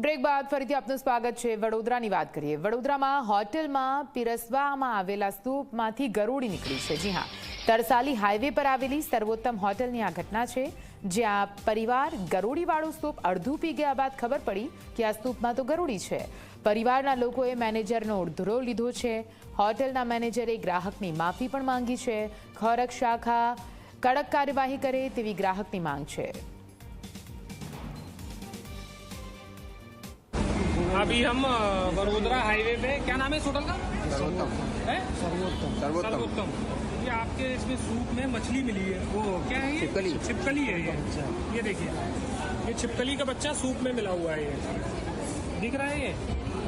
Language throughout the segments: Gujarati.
બ્રેક બાદ ફરીથી આપનું સ્વાગત છે. વડોદરાની વાત કરીએ. વડોદરામાં હોટેલમાં પીરસવામાં આવેલા સ્તૂપમાંથી ગરોળી નીકળી છે. જી હા, તરસાલી હાઈવે પર આવેલી સર્વોત્તમ હોટેલની આ ઘટના છે, જ્યાં પરિવાર ગરોળીવાળું સ્તૂપ અડધું પી ગયા બાદ ખબર પડી કે આ સ્તૂપમાં તો ગરોળી છે. પરિવારના લોકોએ મેનેજરનો ઉધરો લીધો છે. હોટેલના મેનેજરે ગ્રાહકની માફી પણ માંગી છે. ખોરાક શાખા કડક કાર્યવાહી કરે તેવી ગ્રાહકની માંગ છે. अभी हम वडोदरा हाईवे पे क्या नाम है इस होटल का? सर्वोत्तम। सर्वोत्तम। सर्वोत्तम। ये आपके इसमें सूप में मछली मिली है। वो क्या है ये? छिपकली। छिपकली है ये। अच्छा। ये देखिए। ये छिपकली का बच्चा सूप में मिला हुआ है ये। दिख रहा है ये?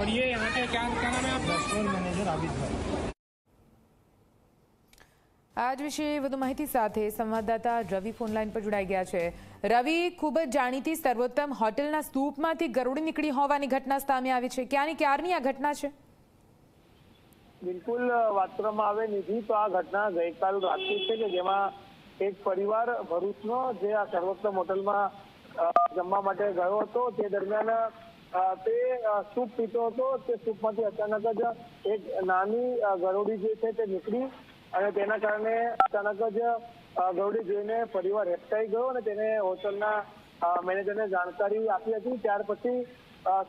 और ये यहाँ के क्या क्या नाम है आपका? स्टोर मैनेजर आबिद भाई। આજ વિશે વધુ માહિતી સાથે સંવાદદાતા રવિ ફોનલાઈન પર જોડાઈ ગયા છે. રવિ, ખૂબ જ જાણીતી સર્વોત્તમ હોટેલના સ્તૂપમાંથી ગરોળી નીકળી હોવાની ઘટના સામે આવી છે. ક્યાંની ક્યારની આ ઘટના છે? બિલકુલ વાત કરવામાં આવે નિધિ તો આ ઘટના ગઈકાલ રાતની છે કે જેમાં એક પરિવાર ભરૂચનો જે આ સર્વોત્તમ હોટલમાં જમવા માટે ગયો હતો, તે દરમિયાન તે સૂપ પીતો હતો. તે સૂપમાંથી અચાનક જ એક નાની ગરોડી જે છે તે નીકળી અને તેના કારણે અચાનક જ ગૌડી જોઈને પરિવાર હેપતાઈ ગયો અને તેને હોટલના મેનેજરને જાણકારી આપી હતી. ત્યાર પછી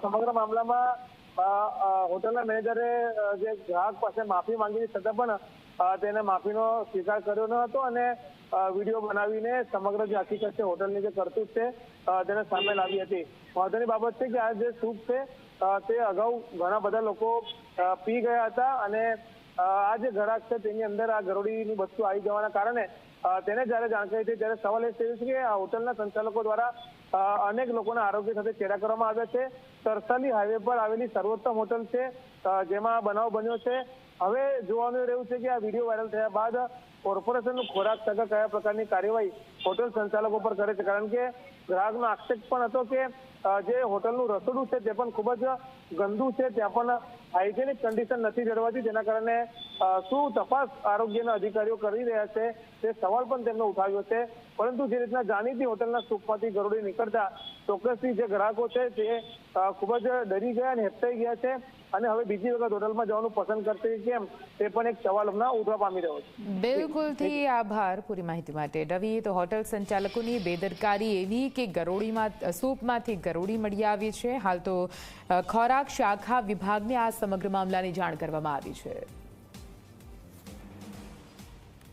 સમગ્ર મામલામાં હોટલના મેનેજરે જે ગ્રાહક પાસે માફી માંગી છતાં પણ તેને માફીનો સ્વીકાર કર્યો ન હતો અને વીડિયો બનાવીને સમગ્ર જે હકીકત છે, હોટલની જે કરતૂત છે તેને સામે લાવી હતી. મહત્વની બાબત છે કે આ જે સૂપ છે તે અગાઉ ઘણા બધા લોકો પી ગયા હતા અને આ જે ગ્રાહક છે તેની અંદર આ ગરોળીની વસ્તુ આવી જવાના કારણે તેને જ્યારે જાણકારી થઈ ત્યારે સવાલ એ થયો છે કે આ હોટલના સંચાલકો દ્વારા અનેક લોકોના આરોગ્ય સાથે ચેડા કરવામાં આવ્યા છે. તરસાલી હાઈવે પર આવેલી સર્વોત્તમ હોટલ છે જેમાં બનાવ બન્યો છે. હવે જોવાનું રહ્યું છે કે આ વીડિયો વાયરલ થયા બાદ કોર્પોરેશનનું ખોરાક તથા કયા પ્રકારની કાર્યવાહી હોટલ સંચાલકો પર કરે છે. કારણ કે ગ્રાહકનો આક્ષેપ પણ હતો કે જે હોટલનું રસોડું છે તે પણ ખૂબ જ ગંદુ છે. ત્યાં પણ હાઇજેનિક કન્ડિશન નથી જળવાતી, જેના કારણે શું તપાસ આરોગ્યના અધિકારીઓ કરી રહ્યા છે, તે સવાલ પણ તેમણે ઉઠાવ્યો છે. પરંતુ જે રીતના જાણીતી હોટલના સૂપમાંથી ગરોળી નીકળતા ચોક્કસથી જે ગ્રાહકો છે તે ખૂબ જ ડરી ગયા અને હેપતાઈ ગયા છે. અને હવે બીજી વખત હોટલમાં જવાનું પસંદ કરશે કેમ તે પણ એક સવાલ હમણાં ઉઠવા પામી રહ્યો છે. બિલકુલથી આભાર પૂરી માહિતી માટે. રવિ તો હોટલ સંચાલકોની બેદરકારી એવી કે ગરોળીમાં સૂપમાંથી ગરોળી મળી આવી છે. હાલ તો ખોરાક શાખા વિભાગને આ સમગ્ર મામલાની જાણ કરવામાં આવી છે.